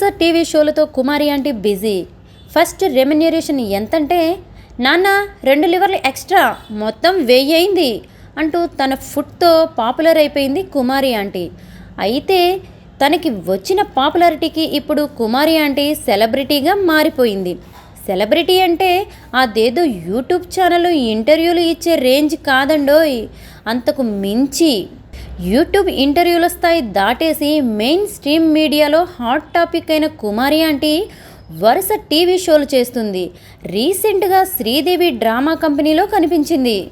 వరుస TV షోలతో Kumari aunty busy. First remuneration ఎంతంటే నాన్న రెండు లివర్లు ఎక్స్ట్రా మొత్తం వెయ్యి అయింది అంటూ తన ఫుడ్తో పాపులర్ అయిపోయింది కుమారి ఆంటీ. అయితే తనకి వచ్చిన పాపులారిటీకి ఇప్పుడు కుమారి ఆంటీ సెలబ్రిటీగా మారిపోయింది. సెలబ్రిటీ అంటే అదేదో యూట్యూబ్ ఛానల్ ఇంటర్వ్యూలు ఇచ్చే రేంజ్ కాదండోయ్ అంతకు మించి యూట్యూబ్ ఇంటర్వ్యూల స్థాయి దాటేసి మెయిన్ స్ట్రీమ్ మీడియాలో హాట్ టాపిక్ అయిన కుమారి ఆంటీ వరుస టీవీ షోలు చేస్తుంది. రీసెంట్గా శ్రీదేవి డ్రామా కంపెనీలో కనిపించింది.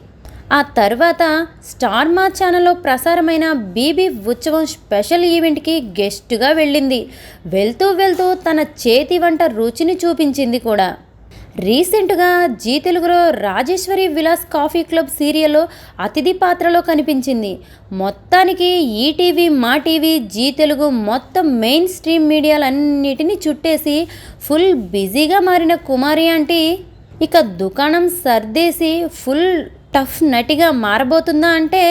ఆ తర్వాత స్టార్ మా ఛానల్లో ప్రసారమైన బీబీ ఉత్సవం స్పెషల్ ఈవెంట్కి గెస్ట్గా వెళ్ళింది. వెళ్తూ వెళ్తూ తన చేతి వంట రుచిని చూపించింది కూడా. రీసెంట్గా జీ తెలుగులో రాజేశ్వరి విలాస్ కాఫీ క్లబ్ సీరియల్లో అతిథి పాత్రలో కనిపించింది. మొత్తానికి ఈటీవీ మా టీవీ జీ తెలుగు మొత్తం మెయిన్ స్ట్రీమ్ మీడియాలన్నిటినీ చుట్టేసి ఫుల్ బిజీగా మారిన కుమారి ఆంటీ ఇక దుకాణం సర్దేసి ఫుల్ టఫ్ నటిగా మారబోతుందా అంటే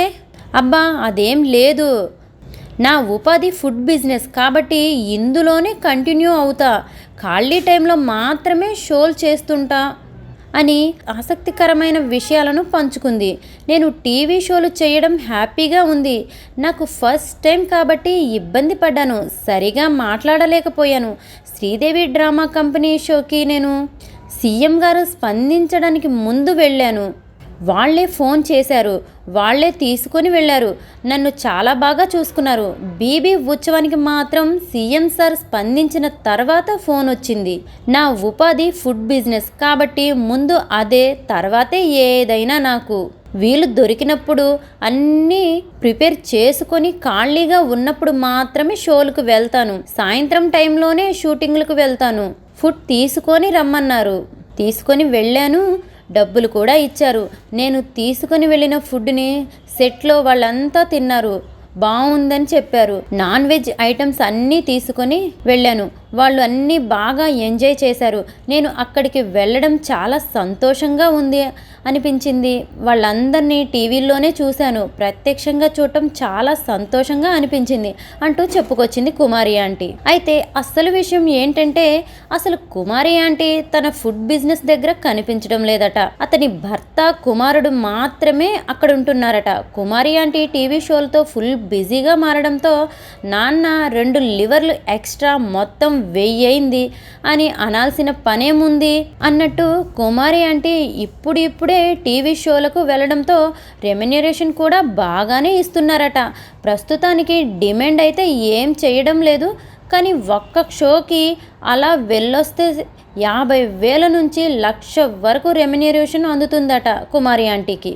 అబ్బా అదేం లేదు. నా ఉపాధి ఫుడ్ బిజినెస్ కాబట్టి ఇందులోనే కంటిన్యూ అవుతా. ఖాళీ టైంలో మాత్రమే షోలు చేస్తుంటా అని ఆసక్తికరమైన విషయాలను పంచుకుంది. నేను టీవీ షోలు చేయడం హ్యాపీగా ఉంది. నాకు ఫస్ట్ టైం కాబట్టి ఇబ్బంది పడ్డాను. సరిగా మాట్లాడలేకపోయాను. శ్రీదేవి డ్రామా కంపెనీ షోకి నేను సీఎం గారు స్పందించడానికి ముందు వెళ్ళాను. వాళ్ళే ఫోన్ చేశారు వాళ్ళే తీసుకొని వెళ్ళారు. నన్ను చాలా బాగా చూసుకున్నారు. బీబీ ఉత్సవానికి మాత్రం సీఎం సార్ స్పందించిన తర్వాత ఫోన్ వచ్చింది. నా ఉపాధి ఫుడ్ బిజినెస్ కాబట్టి ముందు అదే తర్వాతే ఏదైనా నాకు. వీలు దొరికినప్పుడు అన్నీ ప్రిపేర్ చేసుకొని ఖాళీగా ఉన్నప్పుడు మాత్రమే షోలకు వెళ్తాను. సాయంత్రం టైంలోనే షూటింగ్లకు వెళ్తాను. ఫుడ్ తీసుకొని రమ్మన్నారు. తీసుకొని వెళ్ళాను. డబ్బులు కూడా ఇచ్చారు. నేను తీసుకొని వెళ్ళిన ఫుడ్ని సెట్లో వాళ్ళంతా తిన్నారు. బాగుందని చెప్పారు. నాన్ వెజ్ ఐటమ్స్ అన్నీ తీసుకొని వెళ్ళాను. వాళ్ళు అన్నీ బాగా ఎంజాయ్ చేశారు. నేను అక్కడికి వెళ్ళడం చాలా సంతోషంగా ఉంది అనిపించింది. వాళ్ళందరినీ టీవీల్లోనే చూశాను. ప్రత్యక్షంగా చూడటం చాలా సంతోషంగా అనిపించింది అంటూ చెప్పుకొచ్చింది కుమారి ఆంటీ. అయితే అసలు విషయం ఏంటంటే అసలు కుమారి ఆంటీ తన ఫుడ్ బిజినెస్ దగ్గర కనిపించడం లేదట. అతని భర్త కుమారుడు మాత్రమే అక్కడ ఉంటున్నారట కుమారి ఆంటీ టీవీ షోలతో ఫుల్ బిజీగా మారడంతో నాన్న రెండు లివర్లు ఎక్స్ట్రా మొత్తం వెయ్యి అయింది అని అనాల్సిన పనేముంది అన్నట్టు కుమారి ఆంటీ ఇప్పుడిప్పుడే టీవీ షోలకు వెళ్ళడంతో రెమ్యునరేషన్ కూడా బాగానే ఇస్తున్నారట. ప్రస్తుతానికి డిమాండ్ అయితే ఏం చేయడం లేదు. కానీ ఒక్క షోకి అలా వెళ్ళొస్తే యాభై వేల నుంచి లక్ష వరకు రెమ్యునరేషన్ అందుతుందట కుమారి ఆంటీకి.